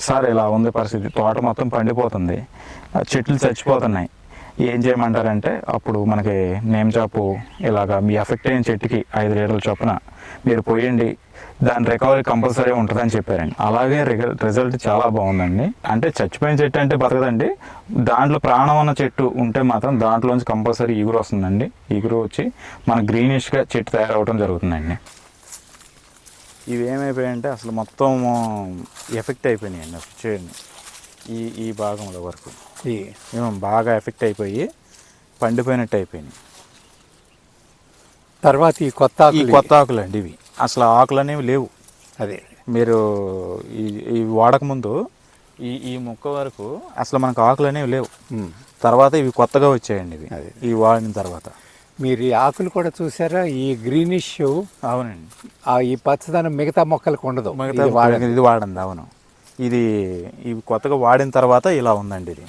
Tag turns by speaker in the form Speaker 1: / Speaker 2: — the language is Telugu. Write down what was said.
Speaker 1: సార్ ఇలా ఉంది పరిస్థితి. తోట మొత్తం పండిపోతుంది. ఆ చెట్లు చచ్చిపోతున్నాయి. ఏం చేయమంటారంటే అప్పుడు మనకి నేమ్ చాపు ఇలాగా మీ ఎఫెక్ట్ అయిన చెట్టుకి ఐదు లీటర్ల చొప్పున మీరు పోయండి. దాని రికవరీ కంపల్సరీ ఉంటుందని చెప్పారండి. అలాగే రిజల్ట్ చాలా బాగుందండి. అంటే చచ్చిపోయిన చెట్టు అంటే బతకదండి. దాంట్లో ప్రాణం ఉన్న చెట్టు ఉంటే మాత్రం దాంట్లోంచి కంపల్సరీ ఈగురు వస్తుందండి. ఈగురు వచ్చి మన గ్రీనిష్గా చెట్టు తయారవడం జరుగుతుందండి. ఇవి ఏమైపోయాయంటే అసలు మొత్తం ఎఫెక్ట్ అయిపోయినాయండి అసలు చేయండి. ఈ ఈ భాగంలో వరకు.
Speaker 2: ఈ.
Speaker 1: బాగా ఎఫెక్ట్ అయిపోయి పండిపోయినట్టు అయిపోయినాయి.
Speaker 2: తర్వాత ఈ కొత్త
Speaker 1: ఈ
Speaker 2: ఆకులు
Speaker 1: కొత్త ఆకులు అండి ఇవి. అసలు ఆకులు అనేవి లేవు.
Speaker 2: అదే.
Speaker 1: మీరు ఈ ఈ వాడకముందు ఈ ఈ మొక్క వరకు అసలు మనకు ఆకులు అనేవి లేవు. తర్వాత ఇవి కొత్తగా వచ్చాయండి ఇవి.
Speaker 2: అదే.
Speaker 1: ఈ వాడిన తర్వాత.
Speaker 2: మీరు ఈ ఆకులు కూడా చూసారా? ఈ గ్రీనిష్
Speaker 1: అవునండి.
Speaker 2: ఆ ఈ పచ్చదనం మిగతా మొక్కలకు ఉండదు.
Speaker 1: మిగతా
Speaker 2: ఇది వాడండి.
Speaker 1: అవును. ఇది ఇవి కొత్తగా వాడిన తర్వాత ఇలా ఉందండి ఇది.